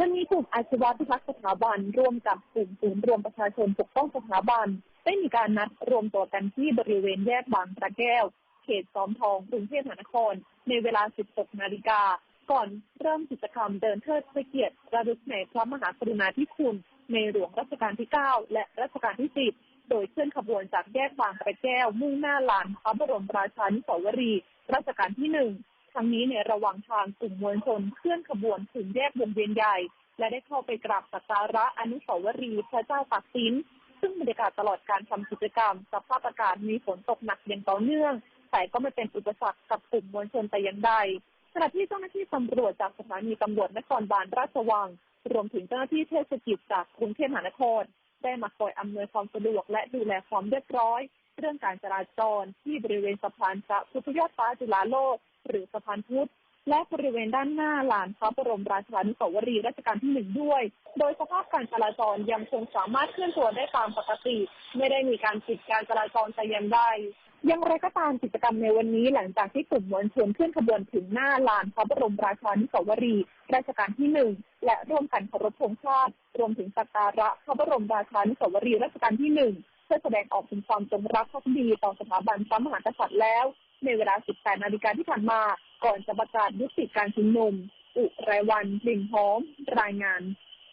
วันนี้กลุ่มอาชีวะพิทักษ์สถาบันร่วมกับกลุ่มศูนย์รวมประชาชนปกป้องสถาบันได้มีการนัดรวมตัวกันที่บริเวณแยกบางตะแก้ว เขตซ้อมทองกรุงเทพมหานคร ในเวลา 16 นาฬิกา ก่อนเริ่มกิจกรรมเดินเทิดพระเกียรติระลึกในพระมหากรุณาธิคุณ ในหลวงรัชกาลที่ 9 และรัชกาลที่ 10 โดยเคลื่อนขบวนจากแยกบางตะแก้ว มุ่งหน้าลานพระบรมราชานุสาวรีรัชกาลที่ 1 ทั้งนี้ในระหว่างทางกลุ่มมวลชนเคลื่อนขบวนถึงแยกวงเวียนใหญ่ และได้เข้าไปกราบสักการะอนุสาวรีย์พระเจ้าตากสิน ซึ่งบรรยากาศตลอดการทำกิจกรรม สภาพอากาศมีฝนตกหนักอย่างต่อเนื่อง แต่ก็ไม่เป็นอุปสรรคกับกลุ่มมวลชนแต่อย่างใดขณะที่เจ้าหน้าที่ตำรวจจากสถานีตำรวจนครบาลราชวัง รวมถึงเจ้าหน้าที่เทศกิจจากกรุงเทพมหานคร ได้มาคอยอำนวยความสะดวกและดูแลความเรียบร้อย เรื่องการจราจรที่บริเวณสะพานพระพุทธยอดฟ้าจุฬาโลก หรือสะพานพุทธและบริเวณด้านหน้าลานพระบรมราชานุสาวรีย์รัชกาลที่หนึ่งด้วย โดยสภาพการจราจรยังคงสามารถเคลื่อนตัวได้ตามปกติ ไม่ได้มีการปิดการจราจรแต่อย่างใดอย่างไรก็ตามกิจกรรมในวันนี้หลังจากที่กลุ่มมวลชนเคลื่อนขบวนถึงหน้าลานพระบรมราชานุสาวรีย์รัชกาลที่หนึ่งและร่วมกันเคารพธงชาติ รวมถึงสักการะพระบรมราชานุสาวรีย์รัชกาลที่หนึ่ง พื่อแสดงออกถึงความจงรักภักดีต่อสถาบันพระมหากษัตริย์แล้ว ในเวลา 18 นาฬิกาที่ผ่านมา ก่อนจะประกาศยุติการชุมนุม อุไรวันกลิ่นหอม รายงาน